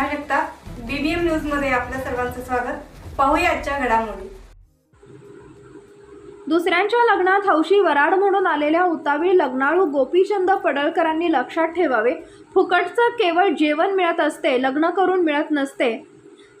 Megha Jagtap BBM न्यूजमध्ये आपल्या सर्वांचं स्वागत. पाहूया आजच्या घडामोडी. दुसऱ्यांच्या लग्नात हौशी वराड म्हणून आलेल्या उतावीळ लग्नाळू गोपीचंद पडळकरांनी लक्षात ठेवावे फुकटचं केवळ जेवण मिळत असते लग्न करून मिळत नसते.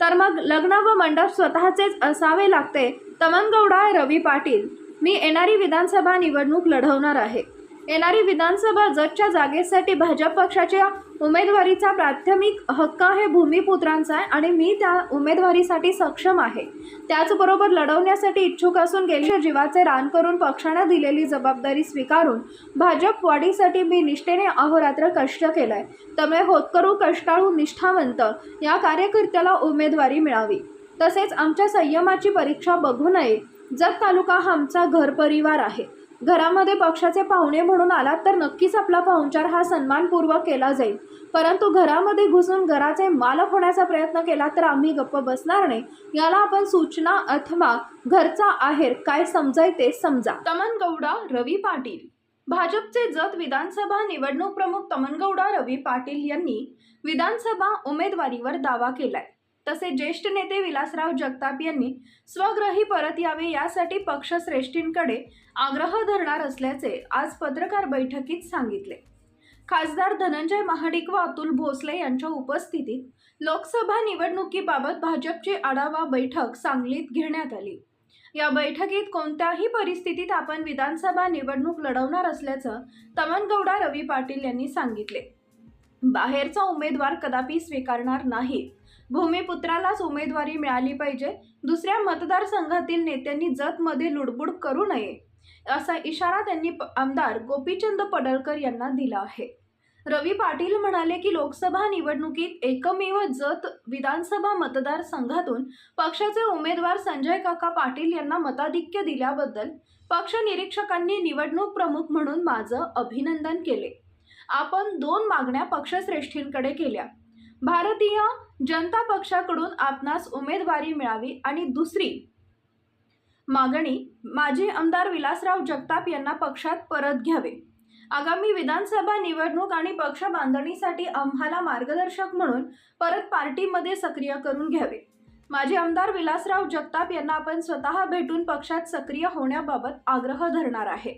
तर मग लग्न व मंडप स्वतःचेच असावे लागते. तमनगौडा रवी पाटील. मी येणारी विधानसभा निवडणूक लढवणार आहे. येणारी विधानसभा जतच्या जागेसाठी भाजप पक्षाच्या उमेदवारीचा प्राथमिक हक्क हे भूमिपुत्रांचा आहे आणि मी त्या उमेदवारीसाठी सक्षम आहे. त्याचबरोबर लढवण्यासाठी इच्छुक असून गेल्या जीवाचे रान करून पक्षानं दिलेली जबाबदारी स्वीकारून भाजप वाढीसाठी मी निष्ठेने अहोरात्र कष्ट केलाय. त्यामुळे होतकरू कष्टाळू निष्ठावंत या कार्यकर्त्याला उमेदवारी मिळावी. तसेच आमच्या संयमाची परीक्षा बघू नये. जत तालुका हा आमचा घर परिवार आहे. घरामध्ये पक्षाचे पाहुणे म्हणून आलात तर नक्कीच आपला पाहुणचार हा सन्मानपूर्वक केला जाईल. परंतु घरामध्ये घुसून घराचे मालक होण्याचा प्रयत्न केला तर आम्ही गप्प बसणार नाही. याला आपण सूचना अथवा घरचा आहेर काय समजाय ते समजा. तमनगौडा रवी पाटील. भाजपचे जत विधानसभा निवडणूक प्रमुख तमनगौडा रवी पाटील यांनी विधानसभा उमेदवारीवर दावा केलाय. तसे ज्येष्ठ नेते विलासराव जगताप यांनी स्वग्रही परत यावे यासाठी पक्षश्रेष्ठींकडे आग्रह धरणार असल्याचे आज पत्रकार बैठकीत सांगितले. खासदार धनंजय महाडिक व अतुल भोसले यांच्या उपस्थितीत लोकसभा निवडणुकीबाबत भाजपची आढावा बैठक सांगलीत घेण्यात आली. या बैठकीत कोणत्याही परिस्थितीत आपण विधानसभा निवडणूक लढवणार असल्याचं तमनगौडा रवी पाटील यांनी सांगितले. बाहेरचा उमेदवार कदापि स्वीकारणार नाही भूमिपुत्रालाच उमेदवारी मिळाली पाहिजे. दुसऱ्या मतदारसंघातील नेत्यांनी जतमध्ये लुडबुड करू नये असा इशारा त्यांनी प- आमदार गोपीचंद पडळकर यांना दिला आहे. रवी पाटील म्हणाले की लोकसभा निवडणुकीत एकमेव जत विधानसभा मतदारसंघातून पक्षाचे उमेदवार संजय काका पाटील यांना मताधिक्य दिल्याबद्दल पक्ष निरीक्षकांनी निवडणूक प्रमुख म्हणून माझं अभिनंदन केले. आपण दोन मागण्या पक्षश्रेष्ठींकडे केल्या. भारतीय जनता पक्षाकडून आपणास उमेदवारी मिळावी आणि दुसरी मागणी माजी आमदार विलासराव जगताप यांना पक्षात परत घ्यावे. आगामी विधानसभा निवडणूक आणि पक्ष बांधणीसाठी आम्हाला मार्गदर्शक म्हणून परत पार्टीमध्ये सक्रिय करून घ्यावे. माजी आमदार विलासराव जगताप यांना आपण स्वतः भेटून पक्षात सक्रिय होण्याबाबत आग्रह धरणार आहे.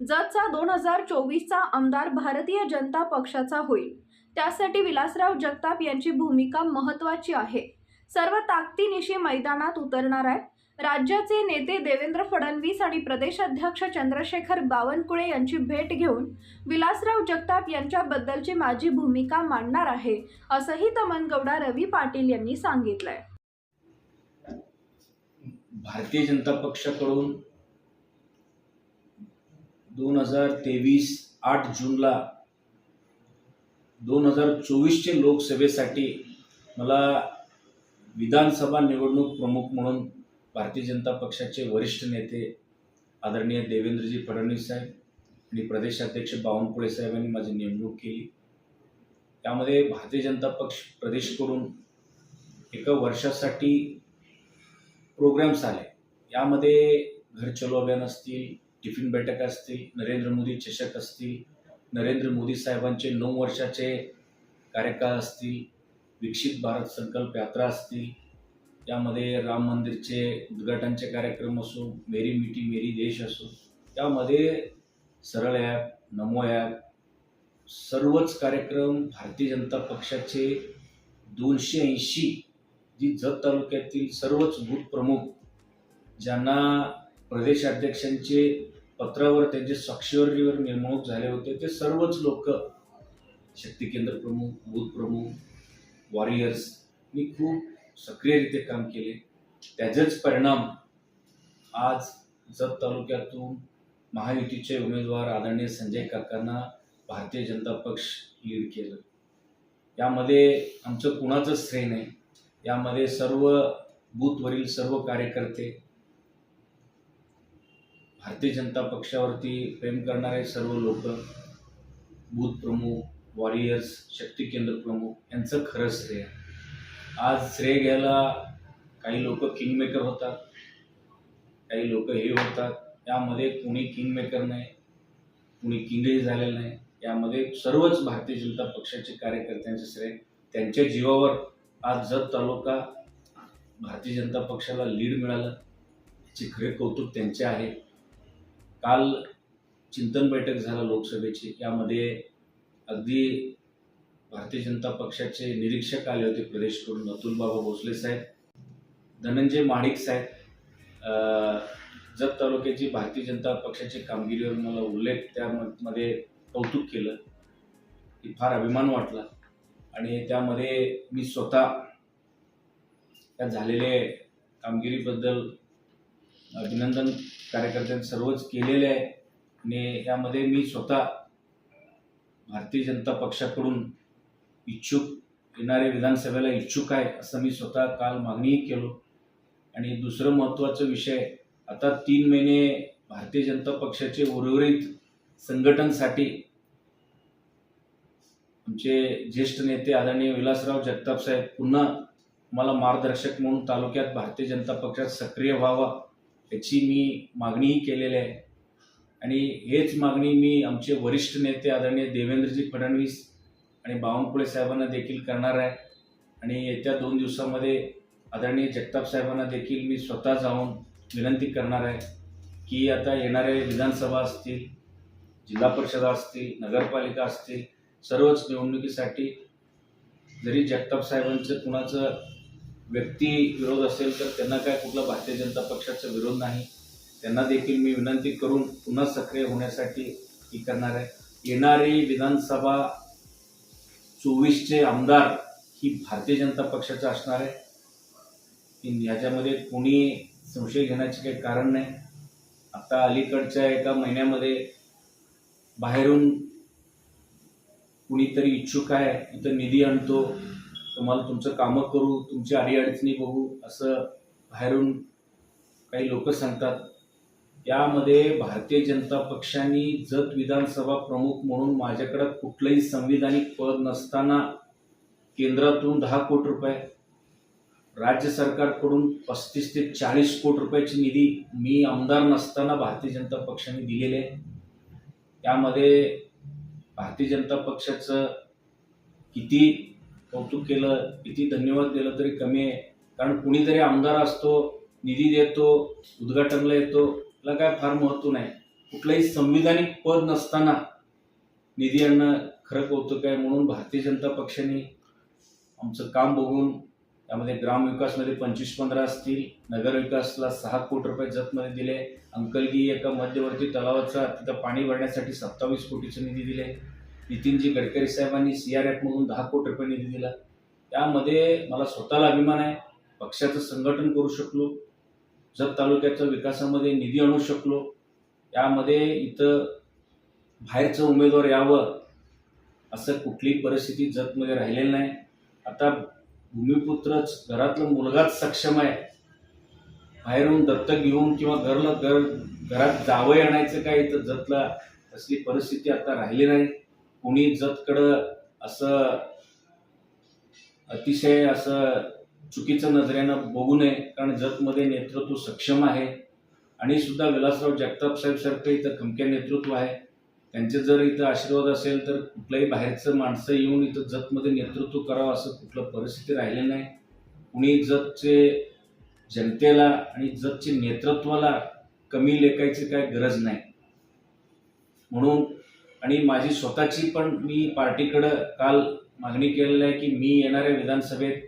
जतचा दोन हजार चोवीसचा आमदार भारतीय जनता पक्षाचा होईल. त्यासाठी विलासराव जगताप यांची भूमिका महत्त्वाची आहे. सर्व ताकदीनिशी मैदानात उतरणार आहे राज्याचे नेते देवेंद्र फडणवीस आणि प्रदेशाध्यक्ष चंद्रशेखर बावनकुळे यांची भेट घेऊन विलासराव जगताप यांच्याबद्दलची माझी भूमिका मांडणार आहे असंही तमनगौडा रवी पाटील यांनी सांगितलंय. भारतीय जनता पक्षाकडून दोन हजार तेवीस आठ जूनला दोन हजार चोवीसचे लोकसभेसाठी मला विधानसभा निवडणूक प्रमुख म्हणून भारतीय जनता पक्षाचे वरिष्ठ नेते आदरणीय देवेंद्रजी फडणवीस साहेब आणि प्रदेशाध्यक्ष बावनकुळे साहेबांनी माझी नेमणूक केली. त्यामध्ये भारतीय जनता पक्ष प्रदेशकडून एका वर्षासाठी प्रोग्राम्स आले. यामध्ये घर चलो अभियान असतील टिफिन बैठक असतील नरेंद्र मोदी चषक असतील नरेंद्र मोदी साहेबांचे नऊ वर्षाचे कार्यकाळ असतील विकसित भारत संकल्प यात्रा असतील त्यामध्ये राम मंदिरचे उद्घाटनचे कार्यक्रम असो मेरी मिठी मेरी देश असो त्यामध्ये सरळ ॲप नमो ॲप सर्वच कार्यक्रम भारतीय जनता पक्षाचे दोनशे ऐंशी जी जत तालुक्यातील सर्वच बूथ प्रमुख ज्यांना प्रदेशाध्यक्षांचे पत्रावर त्यांचे स्वाक्षरीवर नेमणूक झाले होते ते सर्वच लोक शक्ती केंद्र प्रमुख बूथ प्रमुख वॉरियर्स मी खूप सक्रियरित्या काम केले. त्याचेच परिणाम आज जत तालुक्यातून महायुतीचे उमेदवार आदरणीय संजय काकांना भारतीय जनता पक्ष लीड केलं. यामध्ये आमचं कुणाचंच श्रेय नाही. यामध्ये सर्व बूथवरील सर्व कार्यकर्ते भारतीय जनता पक्षावरती प्रेम करणारे सर्व लोक बूथ प्रमुख वॉरियर्स शक्ती केंद्र प्रमुख यांचं खरं श्रेय आहे. आज श्रेय घ्यायला काही लोक किंगमेकर होतात काही लोक हे होतात. यामध्ये कुणी किंगमेकर नाही कुणी किंगही झालेलं नाही. यामध्ये सर्वच भारतीय जनता पक्षाचे कार्यकर्त्यांचे श्रेय. त्यांच्या जीवावर आज जत तालुका भारतीय जनता पक्षाला लीड मिळालं. याचे खरे कौतुक त्यांचे आहे. काल चिंतन बैठक झाला लोकसभेची. यामध्ये अगदी भारतीय जनता पक्षाचे निरीक्षक आले होते प्रदेशकडून. अतुलबाबा भोसले साहेब धनंजय माणिक साहेब. जत तालुक्याची भारतीय जनता पक्षाची कामगिरीवर मला उल्लेख त्यामध्ये कौतुक केलं. की फार अभिमान वाटला. आणि त्यामध्ये मी स्वतः त्या झालेले कामगिरीबद्दल अभिनंदन कार्यकर्त्यांनी सर्वच केलेले आहे. आणि यामध्ये मी स्वतः भारतीय जनता पक्षाकडून इच्छुक येणारे विधानसभेला इच्छुक आहे असं मी स्वतः काल मागणीही केलो. आणि दुसरं महत्त्वाचं विषय आता तीन महिने भारतीय जनता पक्षाचे उर्वरित संघटनसाठी आमचे ज्येष्ठ नेते आदरणीय विलासराव जगताप साहेब पुन्हा मला मार्गदर्शक म्हणून तालुक्यात भारतीय जनता पक्षात सक्रिय व्हावा याची मी मागणीही केलेली आहे. आणि हेच मागणी मी आमचे वरिष्ठ नेते आदरणीय देवेंद्रजी फडणवीस आणि बावनकुळे साहेबांना देखील करणार आहे. आणि येत्या दोन दिवसामध्ये आदरणीय जगताप साहेबांना देखील मी स्वतः जाऊन विनंती करणार आहे की आता येणारे विधानसभा असतील जिल्हा परिषदा असतील नगरपालिका असतील सर्वच निवडणुकीसाठी जरी जगताप साहेबांचं कुणाचं व्यक्ती विरोध असेल तर त्यांना काय कुठला भारतीय जनता पक्षाचा विरोध नाही. त्यांना देखील मी विनंती करून पुन्हा सक्रिय होण्यासाठी ही करणार आहे. येणारी विधानसभा चोवीसचे आमदार ही भारतीय जनता पक्षाचं असणार आहे. इन- याच्यामध्ये कोणी संशय घेण्याचे काही कारण नाही. आता अलीकडच्या एका महिन्यामध्ये बाहेरून कुणीतरी इच्छुक आहे इथं निधी आणतो. तुम्हाला तुमचं कामं करू तुमची अडीअडचणी बघू असं बाहेरून काही लोक सांगतात. यामध्ये भारतीय जनता पक्षाने जत विधानसभा प्रमुख म्हणून माझ्याकडं कुठलंही संविधानिक पद नसताना केंद्रातून दहा कोटी रुपये राज्य सरकारकडून पस्तीस ते चाळीस कोटी रुपयाची निधी मी आमदार नसताना भारतीय जनता पक्षाने दिलेले. आहे त्यामध्ये भारतीय जनता पक्षाचं किती कौतुक केलं किती धन्यवाद दिलं तरी कमी आहे. कारण कुणीतरी आमदार असतो निधी देतो उद्घाटनला येतो त्याला काय फार महत्त्व नाही. कुठलंही संविधानिक पद नसताना निधी यांना खरं कौतुक आहे म्हणून भारतीय जनता पक्षाने आमचं काम बघून त्यामध्ये ग्रामविकासमध्ये पंचवीस पंधरा असतील नगरविकासला सहा कोटी रुपये जतमध्ये दिले अंकलगी एका मध्यवर्ती तलावाचा तिथं पाणी भरण्यासाठी सत्तावीस कोटीचे निधी दिले. नितीनजी गडकरी साहेबांनी सी आर एफमधून दहा कोटी रुपये निधी दिला. त्यामध्ये मला स्वतःला अभिमान आहे. पक्षाचं संघटन करू शकलो. जत तालुक्याच्या विकासामध्ये निधी आणू शकलो. यामध्ये इथं बाहेरचं उमेदवार यावं असं कुठलीही परिस्थिती जतमध्ये राहिलेलं नाही. आता भूमिपुत्रच घरातला मुलगाच सक्षम आहे. बाहेरून दत्तक घेऊन किंवा घरला घर घरात जावं आणायचं काय इथं जतला तसली परिस्थिती आता राहिली नाही. कुणी जतकडं असं अतिशय असं चुकीचं नजरेनं बघू नये कारण जतमध्ये नेतृत्व सक्षम आहे. आणि सुद्धा विलासराव जगताप साहेबसारखं इथं खमक्या नेतृत्व आहे. त्यांचे जर इथं आशीर्वाद असेल तर कुठल्याही बाहेरचं माणसं येऊन इथं जतमध्ये नेतृत्व करावं असं कुठलं परिस्थिती राहिलं नाही. कुणी जतचे जनतेला आणि जतचे नेतृत्वाला कमी लेखायची काय गरज नाही. म्हणून आणि माझी स्वतःची पण मी पार्टीकडं काल मागणी केलेली आहे की मी येणाऱ्या विधानसभेत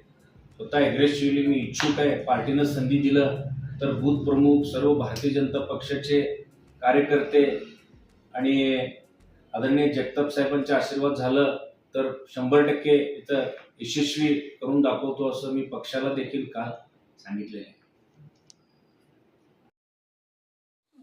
स्वतः ॲग्रेसिव्हली मी इच्छुक आहे पार्टीनं संधी दिलं तर बूथ प्रमुख सर्व भारतीय जनता पक्षाचे कार्यकर्ते आणि आदरणीय जगताप साहेबांचे आशीर्वाद झालं तर शंभर टक्के इथं यशस्वी करून दाखवतो असं मी पक्षाला देखील काल सांगितले आहे.